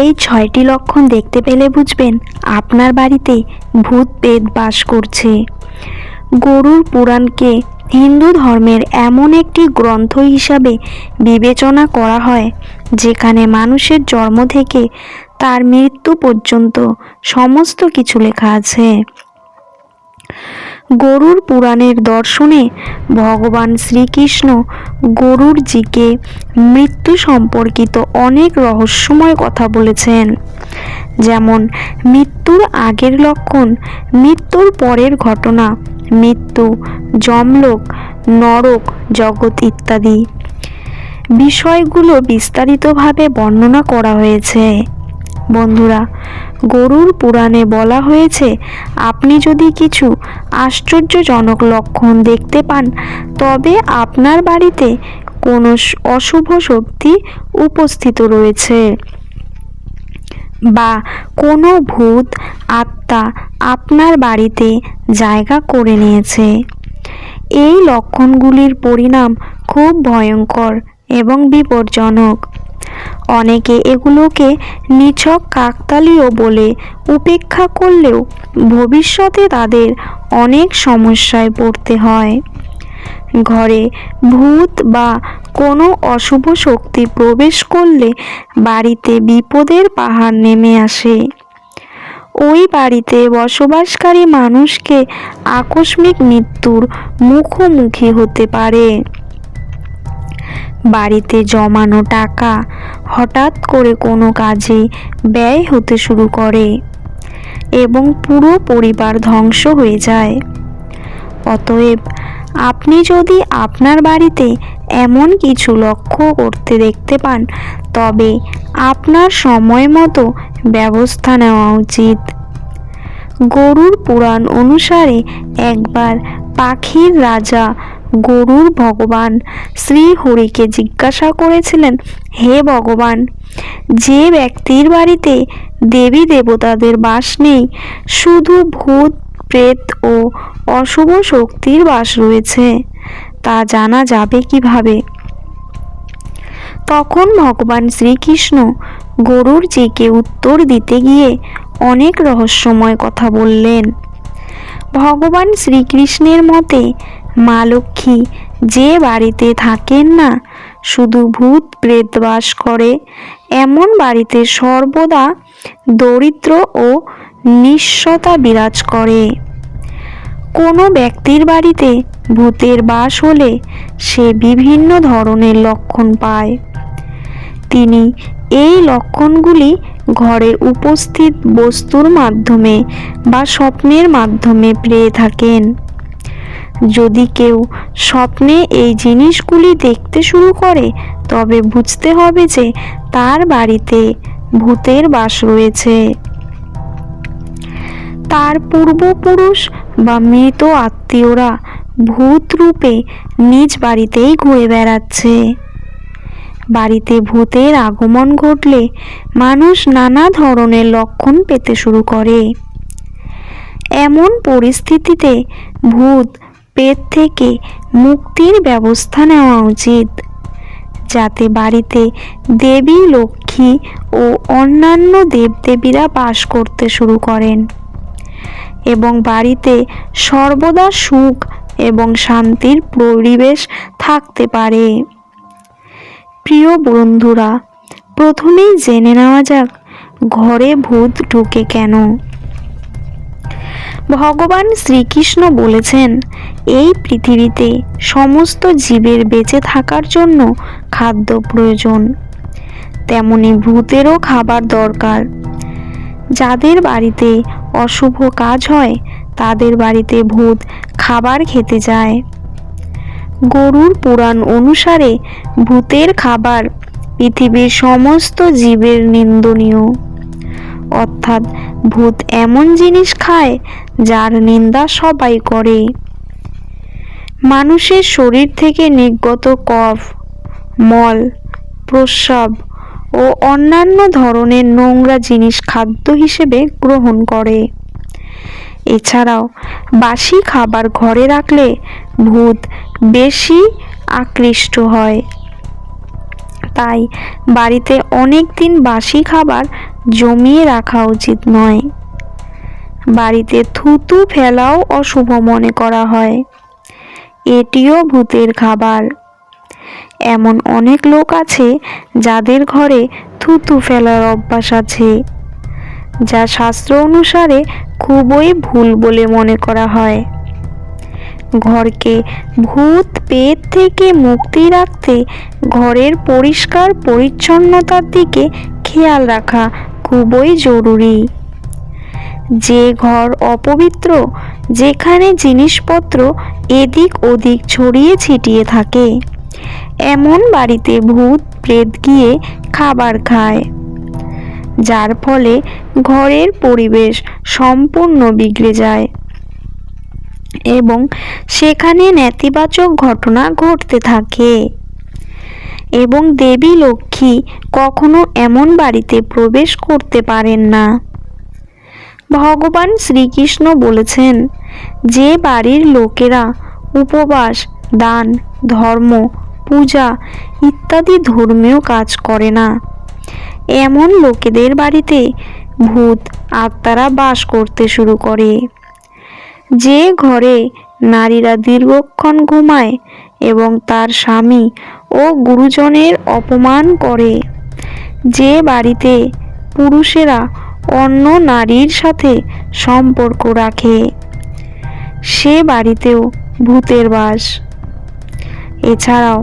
এই ছয়টি লক্ষণ দেখতে পেলে বুঝবেন আপনার বাড়িতে ভূত পেদ বাস করছে। গরুর পুরাণকে হিন্দু ধর্মের এমন একটি গ্রন্থ হিসাবে বিবেচনা করা হয়, যেখানে মানুষের জন্ম থেকে তার মৃত্যু পর্যন্ত সমস্ত কিছু লেখা আছে। গরুর পুরাণের দর্শনে ভগবান শ্রীকৃষ্ণ গরুর জিকে মৃত্যু সম্পর্কিত অনেক রহস্যময় কথা বলেছেন। যেমন, মৃত্যুর আগের লক্ষণ, মৃত্যুর পরের ঘটনা, মৃত্যু, যমলোক, নরক, জগৎ ইত্যাদি। বিষয়গুলো বিস্তারিতভাবে বর্ণনা করা হয়েছে। বন্ধুরা, গরুর পুরাণে বলা হয়েছে, আপনি যদি কিছু আশ্চর্যজনক লক্ষণ দেখতে পান, তবে আপনার বাড়িতে কোনো অশুভ শক্তি উপস্থিত রয়েছে। বা কোনো ভূত আত্মা আপনার বাড়িতে জায়গা করে নিয়েছে। এই লক্ষণগুলির পরিণাম খুব ভয়ঙ্কর এবং বিপজ্জনক। অনেকে এগুলোকে নিছক কাকতালীয় বলে উপেক্ষা করলেও ভবিষ্যতে তাদের অনেক সমস্যায় পড়তে হয়। ঘরে ভূত বা কোনো অশুভ শক্তি প্রবেশ করলে বাড়িতে বিপদের পাহাড় নেমে আসে। ওই বাড়িতে বসবাসকারী মানুষকে আকস্মিক মৃত্যুর মুখোমুখি হতে পারে। বাড়িতে জমানো টাকা হঠাৎ করে কোনো কাজে ব্যয় হতে শুরু করে এবং পুরো পরিবার ধ্বংস হয়ে যায়। অতএব আপনি যদি আপনার বাড়িতে এমন কিছু লক্ষ্য করতে দেখতে পান, তবে আপনার সময় মতো ব্যবস্থা নেওয়া উচিত। গরুর পুরাণ অনুসারে একবার পাখির রাজা গরুর ভগবান। শ্রী হরিকে জিজ্ঞাসা করেছিলেন, হে ভগবান, যে ব্যক্তির বাড়িতে দেবী দেবতাদের বাস নেই, শুধু ভূত, প্রেত ও অশুভ শক্তির বাস রয়েছে, তা জানা যাবে কীভাবে? তখন ভগবান শ্রীকৃষ্ণ গরুর জিকে উত্তর দিতে গিয়ে অনেক রহস্যময় কথা বললেন। ভগবান শ্রীকৃষ্ণের মতে মা লক্ষ্মী, যে বাড়িতে থাকেন না, শুধু ভূত প্রেত বাস করে, এমন বাড়িতে সর্বদা দরিদ্র ও নিঃস্বতা বিরাজ করে। কোনো ব্যক্তির বাড়িতে ভূতের বাস হলে সে বিভিন্ন ধরনের লক্ষণ পায়। তিনি এই লক্ষণগুলি ঘরে উপস্থিত বস্তুর মাধ্যমে বা স্বপ্নের মাধ্যমে পেয়ে থাকেন। যদি কেউ স্বপ্নে এই জিনিসগুলি দেখতে শুরু করে, তবে বুঝতে হবে যে তার বাড়িতে ভূতের বাস রয়েছে। তার পূর্বপুরুষ বা মৃত আত্মীয়রা ভূত রূপে নিজ বাড়িতেই ঘুরে বেড়াচ্ছে। বাড়িতে ভূতের আগমন ঘটলে মানুষ নানা ধরনের লক্ষণ পেতে শুরু করে। এমন পরিস্থিতিতে ভূত পেট থেকে মুক্তির ব্যবস্থা নেওয়া উচিত। যাতে বাড়িতে দেবী, লক্ষ্মী ও অন্যান্য দেবদেবীরা বাস করতে শুরু করেন এবং বাড়িতে সর্বদা সুখ এবং শান্তির পরিবেশ থাকতে পারে। প্রিয় বন্ধুরা, প্রথমেই জেনে নেওয়া যাক, ঘরে ভূত ঢুকে কেন? ভগবান শ্রীকৃষ্ণ বলেছেন, এই পৃথিবীতে সমস্ত জীবের বেঁচে থাকার জন্য খাদ্য প্রয়োজন। তেমনি ভূতেরও খাবার দরকার। যাদের বাড়িতে অশুভ কাজ হয়, তাদের বাড়িতে ভূত খাবার খেতে যায়। গরুর পুরাণ অনুসারে ভূতের খাবার পৃথিবীর সমস্ত জীবের নিন্দনীয়। অর্থাৎ ভূত এমন জিনিস খায় যার নিন্দা সবাই করে। মানুষের শরীর থেকে নির্গত কফ, মল, প্রস্রাব ও অন্যান্য ধরনের নোংরা জিনিস খাদ্য হিসেবে গ্রহণ করে। এছাড়াও বাসি খাবার ঘরে রাখলে ভূত বেশি আকৃষ্ট হয়। তাই বাড়িতে অনেক দিন বাসি খাবার জমিয়ে রাখা উচিত নয়। বাড়িতে থুতু ফেলাও অশুভ মনে করা হয়। এটিও ভূতের খাবার। এমন অনেক লোক আছে যাদের ঘরে থুতু ফেলার অভ্যাস আছে, যা শাস্ত্র অনুসারে খুবই ভুল বলে মনে করা হয়। ঘরকে ভূত পেট থেকে মুক্তি রাখতে, ঘরের পরিষ্কার পরিচ্ছন্নতার দিকে খেয়াল রাখা খুবই জরুরি। যে ঘর অপবিত্র, যেখানে জিনিসপত্র এদিক ওদিক ছড়িয়ে ছিটিয়ে থাকে, এমন বাড়িতে ভূত প্রেত গিয়ে খাবার খায়, যার ফলে ঘরের পরিবেশ সম্পূর্ণ বিগড়ে যায়। এবং সেখানে নেতিবাচক ঘটনা ঘটতে থাকে। এবং দেবী লক্ষ্মী কখনো এমন বাড়িতে প্রবেশ করতে পারেন না। ভগবান শ্রীকৃষ্ণ বলেছেন, যে বাড়ির লোকেরা উপবাস, দান, ধর্ম, পূজা ইত্যাদি ধর্মীয় কাজ করে না, এমন লোকেদের বাড়িতে ভূত, আত্মারা বাস করতে শুরু করে। যে ঘরে নারীরা দীর্ঘক্ষণ ঘুমায় এবং তার স্বামী ও গুরুজনের অপমান করে, যে বাড়িতে পুরুষেরা অন্য নারীর সাথে সম্পর্ক রাখে, সে বাড়িতেও ভূতের বাস। এছাড়াও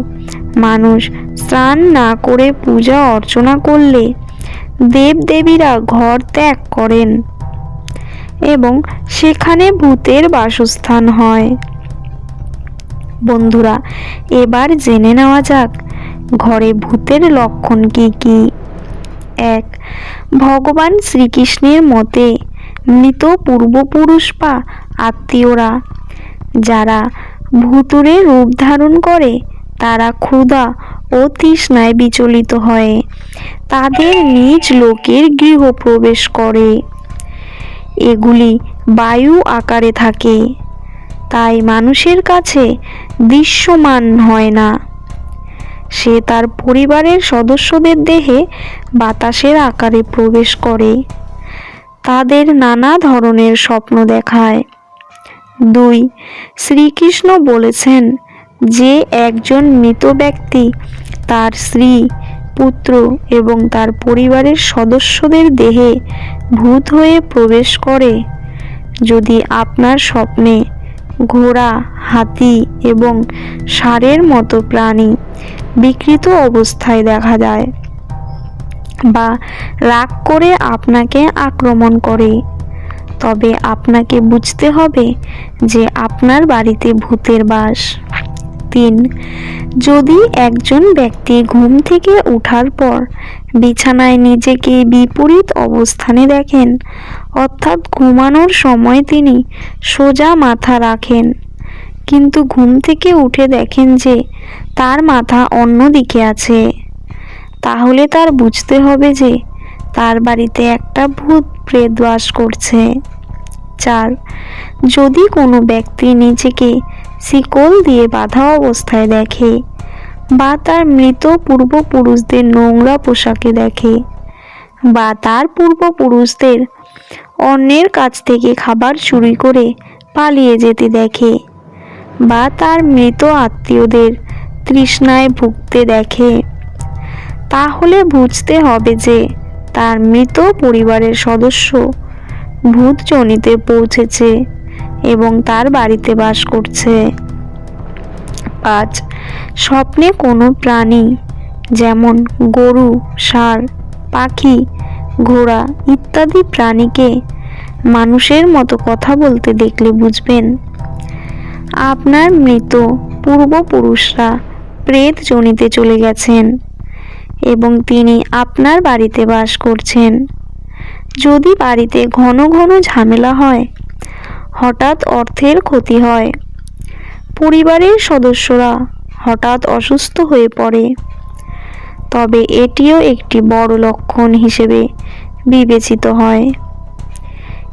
মানুষ স্নান না করে পূজা অর্চনা করলে দেবদেবীরা ঘর ত্যাগ করেন। এবং সেখানে ভূতের বাসস্থান হয়। বন্ধুরা, এবার জেনে নেওয়া যাক, ঘরে ভূতের লক্ষণ কি কি? এক, ভগবান শ্রীকৃষ্ণের মতে মৃত পূর্বপুরুষ বা আত্মীয়রা যারা ভূতুরে রূপ ধারণ করে, তারা ক্ষুধা ও তৃষ্ণায় বিচলিত হয়। তাদের নিজ লোকের গৃহ প্রবেশ করে। এগুলি বায়ু আকারে থাকে। তাই মানুষের কাছে দৃশ্যমান হয় না। সে তার পরিবারের সদস্যদের দেহে বাতাসের আকারে প্রবেশ করে। তাদের নানা ধরনের স্বপ্ন দেখায়। দুই, শ্রীকৃষ্ণ বলেছেন যে একজন মৃত ব্যক্তি তার স্ত্রী পুত্র এবং তার পরিবারের সদস্যদের দেহে ভূত হয়ে প্রবেশ করে। যদি আপনার স্বপ্নে ঘোড়া, হাতি এবং ষাঁড়ের মতো প্রাণী বিকৃত অবস্থায় দেখা যায় বা রাগ করে আপনাকে আক্রমণ করে, তবে আপনাকে বুঝতে হবে যে আপনার বাড়িতে ভূতের বাস। তিন যদি একজন ব্যক্তি ঘুম থেকে ওঠার পর বিছানায় নিজেকে বিপরীত অবস্থানে দেখেন, অর্থাৎ ঘুমানোর সময় তিনি সোজা মাথা রাখেন, কিন্তু ঘুম থেকে উঠে দেখেন যে তার মাথা অন্য দিকে আছে, তাহলে তার বুঝতে হবে যে তার বাড়িতে একটা ভূত প্রেত বাস করছে। চার, যদি কোনো ব্যক্তি নিজেকে শিকল দিয়ে বাঁধা অবস্থায় দেখে। বা তার মৃত পূর্বপুরুষদের নোংরা পোশাকে দেখে। বা তার পূর্বপুরুষদের অন্যের কাছ থেকে খাবার চুরি করে পালিয়ে যেতে দেখে। বা তার মৃত আত্মীয়দের তৃষ্ণায় ভুগতে দেখে। তাহলে বুঝতে হবে যে তার মৃত পরিবারের সদস্য ভূতজনিতে পৌঁছেছে। এবং তার বাড়িতে বাস করছে। পাঁচ, স্বপ্নে কোনো প্রাণী, যেমন গরু, ষাঁড়, পাখি, ঘোড়া ইত্যাদি প্রাণীকে মানুষের মতো কথা বলতে দেখলে বুঝবেন। আপনার মৃত পূর্বপুরুষরা প্রেত জনিতে চলে গেছেন এবং তিনি আপনার বাড়িতে বাস করছেন। যদি বাড়িতে ঘন ঘন ঝামেলা হয় হঠাৎ অর্থের ক্ষতি হয়। পরিবারের সদস্যরা হঠাৎ অসুস্থ হয়ে পড়ে। তবে এটিও একটি বড় লক্ষণ হিসেবে বিবেচিত হয়।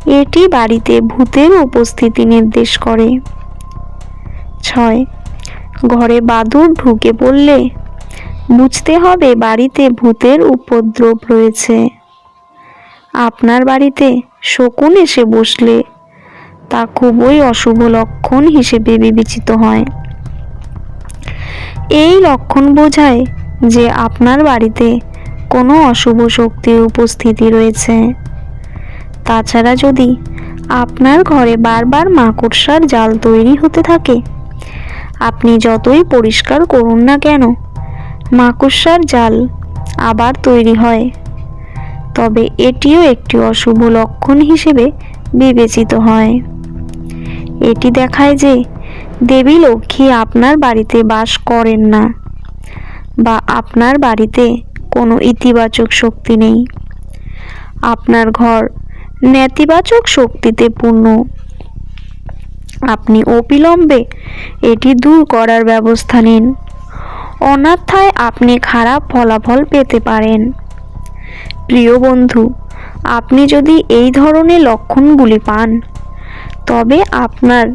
এটি বাড়িতে ভূতের উপস্থিতি নির্দেশ করে। ছয়, ঘরে বাদুর ঢুকে পড়লে বুঝতে হবে বাড়িতে ভূতের উপদ্রব রয়েছে। আপনার বাড়িতে শকুন এসে বসলে তা খুবই অশুভ লক্ষণ হিসেবে বিবেচিত হয়। এই লক্ষণ বোঝায় যে আপনার বাড়িতে কোনো অশুভ শক্তির উপস্থিতি রয়েছে। তাছাড়া যদি আপনার ঘরে বারবার মাকড়সার জাল তৈরি হতে থাকে, আপনি যতই পরিষ্কার করুন না কেন, মাকড়সার জাল আবার তৈরি হয়। তবে এটিও একটি অশুভ লক্ষণ হিসেবে বিবেচিত হয়। এটি দেখায় যে দেবী লক্ষ্মী আপনার বাড়িতে বাস করেন না বা আপনার বাড়িতে কোনো ইতিবাচক শক্তি নেই। আপনার ঘর নেতিবাচক শক্তিতে পূর্ণ। আপনি অবিলম্বে এটি দূর করার ব্যবস্থা নিন। অন্যথায় আপনি খারাপ ফলাফল পেতে পারেন। প্রিয় বন্ধু, আপনি যদি এই ধরনের লক্ষণগুলি পান তবে আপনার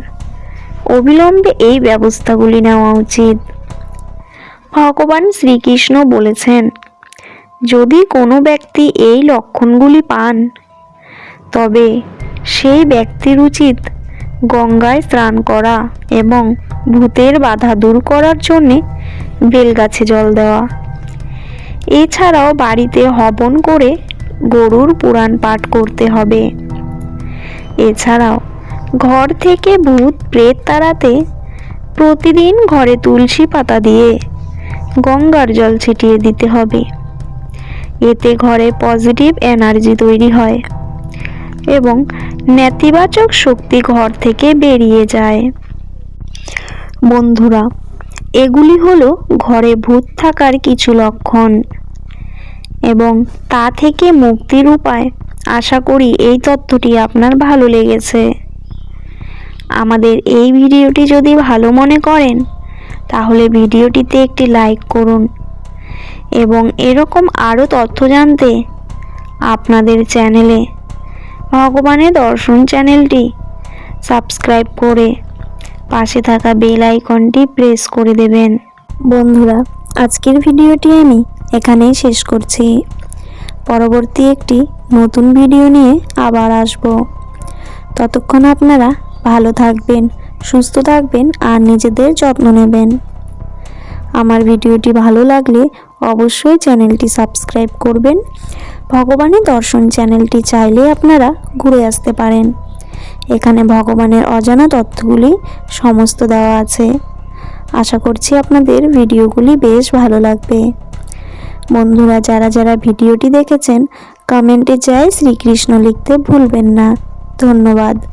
অবিলম্বে এই ব্যবস্থাগুলি নেওয়া উচিত। ভগবান শ্রীকৃষ্ণ বলেছেন, যদি কোনো ব্যক্তি এই লক্ষণগুলি পান, তবে সেই ব্যক্তির উচিত গঙ্গায় স্নান করা এবং ভূতের বাধা দূর করার জন্যে বেলগাছে জল দেওয়া। এছাড়াও বাড়িতে হবন করে গরুর পুরাণ পাঠ করতে হবে। এছাড়াও ঘর থেকে ভূত প্রেত তাড়াতে প্রতিদিন ঘরে তুলসী পাতা দিয়ে গঙ্গার জল ছিটিয়ে দিতে হবে। এতে ঘরে পজিটিভ এনার্জি তৈরি হয় এবং নেতিবাচক শক্তি ঘর থেকে বেরিয়ে যায়। বন্ধুরা, এগুলি হলো ঘরে ভূত থাকার কিছু লক্ষণ এবং তা থেকে মুক্তির উপায়। আশা করি এই তথ্যটি আপনার ভালো লেগেছে। আমাদের এই ভিডিওটি যদি ভালো মনে করেন, তাহলে ভিডিওটিতে একটি লাইক করুন এবং এরকম আরও তথ্য জানতে আপনাদের চ্যানেলে ভগবানের দর্শন চ্যানেলটি সাবস্ক্রাইব করে পাশে থাকা বেল আইকনটি প্রেস করে দেবেন। বন্ধুরা, আজকের ভিডিওটি আমি এখানেই শেষ করছি। পরবর্তী একটি নতুন ভিডিও নিয়ে আবার আসব। ততক্ষণ আপনারা ভালো থাকবেন, সুস্থ থাকবেন আর নিজেদের যত্ন নেবেন। আমার ভিডিওটি ভালো লাগলে অবশ্যই চ্যানেলটি সাবস্ক্রাইব করবেন। ভগবানের দর্শন চ্যানেলটি চাইলে আপনারা ঘুরে আসতে পারেন। এখানে ভগবানের অজানা তথ্যগুলি সমস্ত দেওয়া আছে। আশা করছি আপনাদের ভিডিওগুলি বেশ ভালো লাগবে। বন্ধুরা, যারা যারা ভিডিওটি দেখেছেন, কমেন্টে জয় শ্রীকৃষ্ণ লিখতে ভুলবেন না। ধন্যবাদ।